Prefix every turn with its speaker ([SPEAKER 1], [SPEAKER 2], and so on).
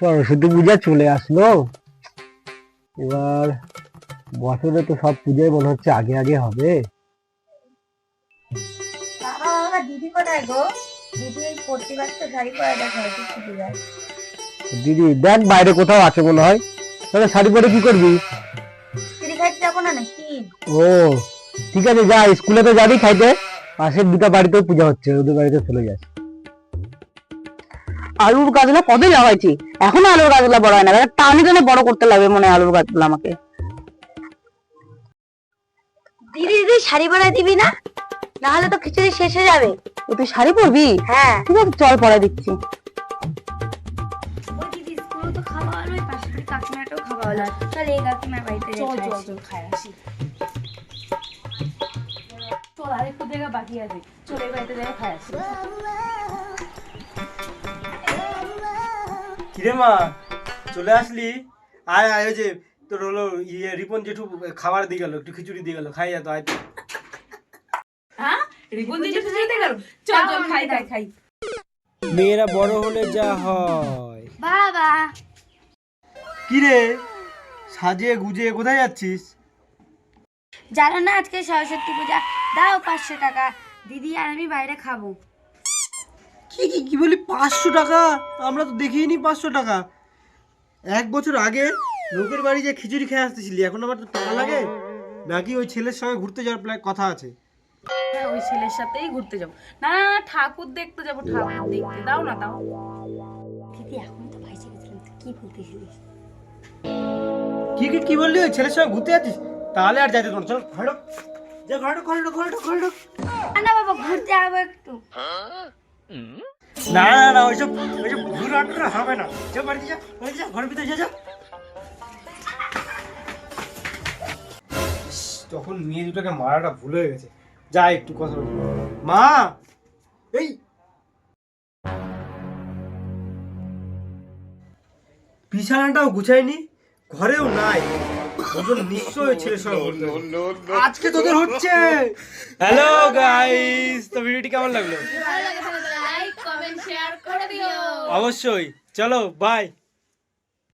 [SPEAKER 1] সরস্বতী পূজা চলে আসলো। এবার বছরে তো সব পূজাই মনে হচ্ছে আগে আগে হবে।
[SPEAKER 2] দিদি কোথায় গো? দিদি এই প্রতিবার তো শাড়ি পরে দেখা
[SPEAKER 1] দিদি বাইরে কোথাও আছে মনে হয়। তাহলে শাড়ি পরে কি করবি? ও ঠিক আছে যা স্কুলে তো যাবি খাইতে। পাশের দুটা বাড়িতেও পূজা হচ্ছে ওদের বাড়িতে চলে যাস।
[SPEAKER 3] আলুর গাছগুলো কবে লাগাইছি? এখনও আলুর গাছগুলো বড় হয় না। টানে টানে বড় করতে লাগবে মনে হয় আলুর গাছগুলো আমাকে।
[SPEAKER 2] দিদি দিদি শাড়ি পরাই দিবি না? না হলে তো খিচুড়ি শেষ হয়ে যাবে।
[SPEAKER 3] ও তুই শাড়ি পরবি?
[SPEAKER 2] হ্যাঁ।
[SPEAKER 3] ঠিক আছে চল পরাই দিচ্ছি
[SPEAKER 2] চল চল চল খাই আসি।
[SPEAKER 4] চল আরেকটু জায়গা বাকি আছে। চলে বাড়িতে খাই আসি।
[SPEAKER 5] কিরে মা চলে আসলি? আয় আয় ওই যে তোর হলো ইয়ে রিপন জেঠু খাবার দিয়ে গেল একটু খিচুড়ি দিয়ে গেল খাই যা তো আয় তো।
[SPEAKER 4] হ্যাঁ? রিপন দিদি তো যেতে গেল? চল চল খাই খাই খাই।
[SPEAKER 5] মেয়েরা বড় হলে যা হয়।
[SPEAKER 2] বাবা।
[SPEAKER 5] কিরে সাজিয়ে গুজিয়ে কোথায় যাচ্ছিস?
[SPEAKER 2] জানো না আজকে সরস্বতী পূজা? দাও পাঁচশো টাকা। দিদি আর আমি বাইরে খাব।
[SPEAKER 5] কি কি কি বলি পাঁচশো টাকা? আমরা তো দেখিনি পাঁচশো টাকা। এক বছর আগে লোকের বাড়ি যে খিচুড়ি খেয়ে আসতেছিলি এখন আমার তো টাকা লাগে? নাকি ওই ছেলের সঙ্গে ঘুরতে যাওয়ার প্ল্যান কথা আছে?
[SPEAKER 4] হ্যাঁ ওই ছেলের সাথেই ঘুরতে যাব। না না না, ঠাকুর দেখতে যাব ঠাকুর দেখতে। দাও না দাও।
[SPEAKER 2] দিদি এখন তো ভাইসে গেছিলাম তুই কি বলতেছিলিস?
[SPEAKER 5] কি কি কি বললি? ওই ছেলের সঙ্গে ঘুরতে যাচ্ছিস? তাহলে আর যাইতে তোর চল ঘরে। যা ঘরে ঘরে ঘরে ঘরে।
[SPEAKER 2] না বাবা ঘুরতে যাব একটু।
[SPEAKER 5] না না না ওইসব ওইসব ঘুরে হবে না যা বাড়িতে যা বাড়িতে যা ঘরের ভিতরে যা যা তখন মেয়ে দুটোকে মারাটা ভুল হয়ে গেছে যা একটু কথা বলি মা এই বিছানাটাও গুছাইনি ঘরেও নাই ওজন নিশ্চয়ই ছেলের সঙ্গে আজকে তোদের হচ্ছে হ্যালো গাইস তো ভিডিওটি কেমন লাগল অবশ্যই। চলো বাই